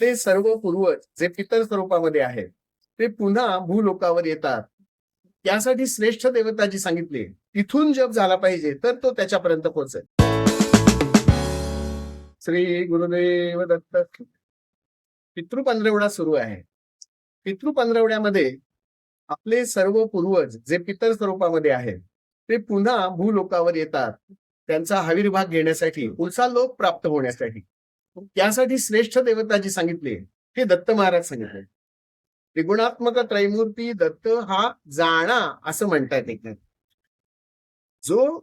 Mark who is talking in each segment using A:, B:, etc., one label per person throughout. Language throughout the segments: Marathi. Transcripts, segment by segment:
A: ते सर्व पूर्वज जे पितर स्वरूपामध्ये आहेत ते पुन्हा भूलोकावर येतात. त्यासाठी श्रेष्ठ देवता जी सांगितली तिथून जप झाला पाहिजे तर तो त्याच्यापर्यंत पोहोचेल. श्री गुरुदेव दत्त पितृ पंधरवडा सुरू आहे. पितृ पंधरवड्यामध्ये आपले सर्व पूर्वज जे पितर स्वरूपामध्ये आहेत ते पुन्हा भूलोकावर येतात. त्यांचा आविर्भाग घेण्यासाठी पुढचा लोक प्राप्त होण्यासाठी. त्यासाठी श्रेष्ठ देवता जी सांगितली. हे दत्त महाराज सांगितले. त्रिगुणात्मक त्रैमूर्ती दत्त हा जाणा असं म्हणतायत एक जो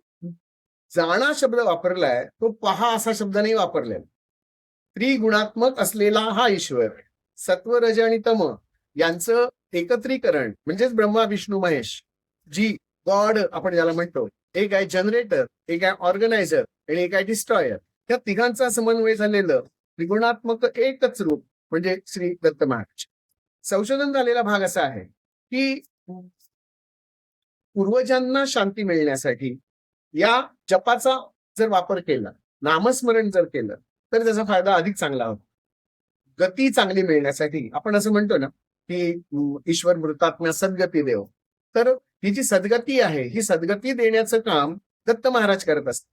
A: जाणा शब्द वापरलाय तो पहा असा शब्द नाही वापरलाय. त्रिगुणात्मक असलेला हा ईश्वर सत्व रज आणि तम यांचं एकत्रीकरण म्हणजेच ब्रह्मा विष्णू महेश जी गॉड आपण ज्याला म्हणतो एक आहे जनरेटर एक आहे ऑर्गनायझर आणि एक आहे डिस्ट्रॉयर. त्या तिघांचा समन्वय झालेलं त्रिगुणात्मक एकच रूप म्हणजे श्री दत्त महाराज. संशोधन झालेला भाग असा आहे की पूर्वजांना शांती मिळण्यासाठी या जपाचा जर वापर केला नामस्मरण जर केलं तर त्याचा फायदा अधिक चांगला होतो. गती चांगली मिळण्यासाठी आपण असं म्हणतो ना की ईश्वर मृतात्म्या सद्गती देव. तर ही जी सद्गती आहे ही सद्गती देण्याचं काम दत्त महाराज करत असतात.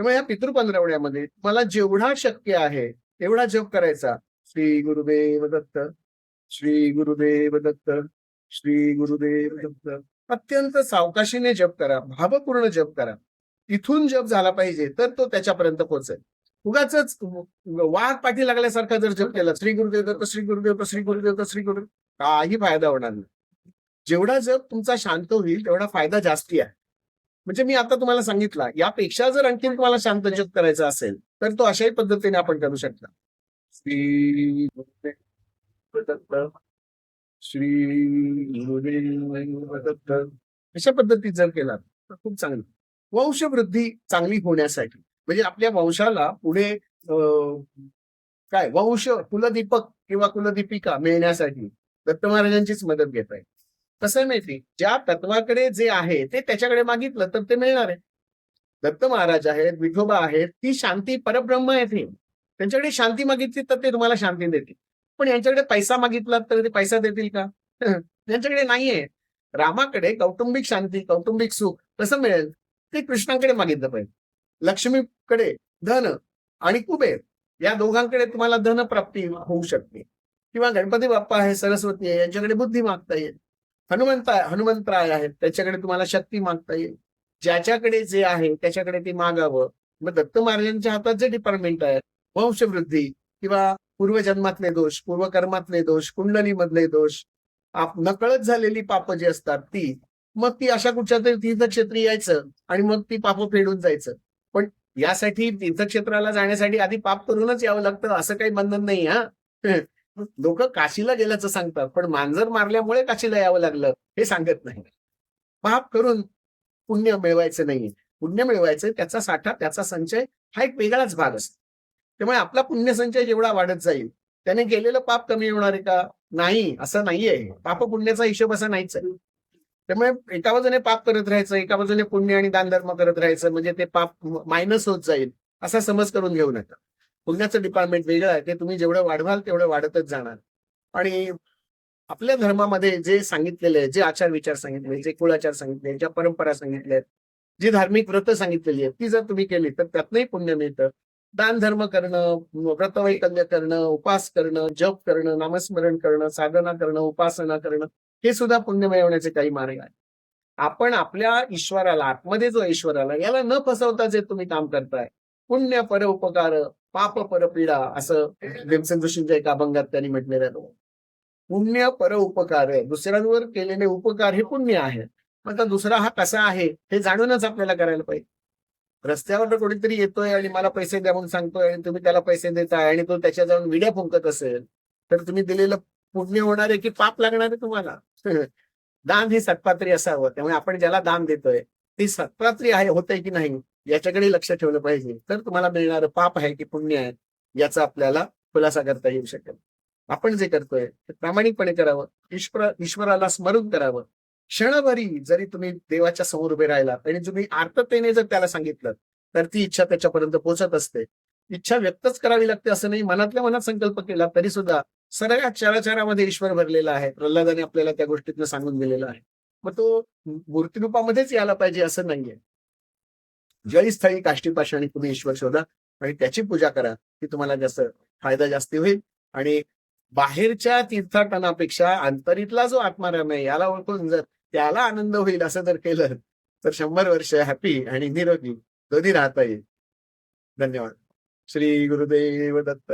A: त्यामुळे या पितृपंधरवड्यामध्ये मला जेवढा शक्य आहे तेवढा जप करायचा. श्री गुरुदेव दत्त श्री गुरुदेव दत्त श्री गुरुदेव दत्त. अत्यंत सावकाशीने जप करा भावपूर्ण जप करा. इथून जप झाला पाहिजे तर तो त्याच्यापर्यंत पोहोचेल. उगाच वाघ पाठी लागल्यासारखा जर जप केला श्री गुरुदेव दत्त श्री गुरुदेव दत्त श्री गुरुदेव दत्त श्री गुरुदेव काही फायदा होणार नाही. जेवढा जप तुमचा शांत होईल तेवढा फायदा जास्ती आहे. म्हणजे मी आता तुम्हाला सांगितला यापेक्षा जर आणखी तुम्हाला शांत जप करायचा असेल तर तो अशाही पद्धतीने आपण करू शकता. श्री श्री अशा पद्धतीत जर केला तर खूप चांगलं. वंशवृद्धी चांगली होण्यासाठी म्हणजे आपल्या वंशाला पुढे अं, काय वंश कुलदीपक किंवा कुलदीपिका मिळण्यासाठी दत्त महाराजांचीच मदत घेत आहे. कसं आहे माहिती? ज्या तत्वाकडे जे आहे ते त्याच्याकडे मागितलं तर ते मिळणार आहे. दत्त महाराज आहेत विठोबा आहेत ती शांती परब्रह्म आहे हे त्यांच्याकडे शांती मागितली तर ते तुम्हाला शांती देतील. पण यांच्याकडे पैसा मागितला तर ते पैसा देतील का? त्यांच्याकडे नाहीये. रामाकडे कौटुंबिक शांती कौटुंबिक सुख कसं मिळेल? ते कृष्णाकडे मागितलं पाहिजे. लक्ष्मीकडे धन आणि कुबेर या दोघांकडे तुम्हाला धन प्राप्ती होऊ शकते. किंवा गणपती बाप्पा आहे सरस्वती आहे यांच्याकडे बुद्धी मागता येईल. हनुमंत हनुमंतराय आहेत. त्याच्याकडे तुम्हाला शक्ती मागता येईल. ज्याच्याकडे जे आहे त्याच्याकडे ते मागावं. मग दत्त महाराजांच्या हातात जे डिपार्टमेंट आहे वंशवृद्धी किंवा पूर्वजन्मातले दोष पूर्वकर्मातले दोष कुंडलीमधले दोष आप नकळत झालेली पाप जी असतात ती मग ती अशा कुठच्या तरी तीर्थक्षेत्री यायचं आणि मग ती पाप फेडून जायचं. पण यासाठी तीर्थक्षेत्राला जाण्यासाठी आधी पाप करूनच यावं लागतं असं काही बंधन नाही हा. लोक काशीला गेल्याचं सांगतात पण मांजर मारल्यामुळे काशीला यावं लागलं हे सांगत नाही. पाप करून पुण्य मिळवायचं नाही पुण्य मिळवायचं त्याचा साठा त्याचा संचय हा एक वेगळाच भाग असतो. त्यामुळे आपला पुण्य संचय जेवढा वाढत जाईल त्याने केलेलं पाप कमी होणार आहे का? नाही असं नाहीये. पाप पुण्याचा हिशोब असा नाहीच आहे. त्यामुळे एका बाजूने पाप करत राहायचं एका बाजूने पुण्य आणि दानधर्म करत राहायचं म्हणजे ते पाप मायनस होत जाईल असा समज करून घेऊ नका. पुण्याचं डिपार्टमेंट वेगळं आहे. ते तुम्ही जेवढं वाढवाल तेवढं वाढतच जाणार. आणि आपल्या धर्मामध्ये जे सांगितलेले आहे जे आचार विचार सांगितले जे कुळाचार सांगितले ज्या परंपरा सांगितल्या आहेत जी धार्मिक व्रत सांगितलेली आहेत ती जर तुम्ही केली तर त्यातनंही पुण्य मिळतं. दान धर्म करणं व्रतवैकल्य करणं उपास करणं जप करणं नामस्मरण करणं साधना करणं उपासना करणं हे सुद्धा पुण्य मिळवण्याचे काही मार्ग आहेत. आपण आपल्या ईश्वराला आतमध्ये जो ईश्वराला याला न फसवता जे तुम्ही काम करताय पुण्य परोपकार पाप पर पीडा असं भीमसेन जोशींच्या एका अभंगात त्यांनी म्हटलेलं. आहे पुण्य पर उपकार आहे दुसऱ्यांवर केलेले उपकार हे पुण्य आहे. पण आता दुसरा हा कसा आहे हे जाणूनच आपल्याला करायला पाहिजे. रस्त्यावर कोणीतरी येतोय आणि मला पैसे द्या म्हणून सांगतोय आणि तुम्ही त्याला पैसे देताय आणि तो त्याच्या जाऊन विड्या फुंकत असेल तर तुम्ही दिलेलं पुण्य होणार आहे की पाप लागणार आहे तुम्हाला? दान ही सत्पात्री असावं. त्यामुळे आपण ज्याला दान देतोय ती सत्पात्री आहे होतंय की नाही? याच्याकडे लक्ष ठेवलं पाहिजे. तर तुम्हाला मिळणारं पाप आहे की पुण्य आहे याचा आपल्याला खुलासा करता येऊ शकेल. आपण जे करतोय ते प्रामाणिकपणे करावं ईश्वर ईश्वराला स्मरून करावं. क्षणभरी जरी तुम्ही देवाच्या समोर उभे राहिला आणि तुम्ही आर्ततेने जर त्याला सांगितलं तर ती इच्छा त्याच्यापर्यंत पोहोचत असते. इच्छा व्यक्तच करावी लागते असं नाही मनातल्या मनात संकल्प केला तरी सुद्धा सगळ्या चराचरामध्ये ईश्वर भरलेला आहे. प्रल्हादाने आपल्याला त्या गोष्टीतनं सांगून दिलेला आहे. मग तो मूर्तिरूपामध्येच यायला पाहिजे असं नाहीये. जळीस्थळी काष्टी पाषाणी तुम्ही ईश्वर शोधा आणि त्याची पूजा करा की तुम्हाला जास्त फायदा जास्ती होईल. आणि बाहेरच्या तीर्थाटनापेक्षा आंतरितला जो आत्माराम आहे याला ओळखून जर त्याला आनंद होईल असं जर केलं तर शंभर वर्ष हॅपी आणि निरोगी दोन्ही राहता येईल. धन्यवाद. श्री गुरुदेव दत्त.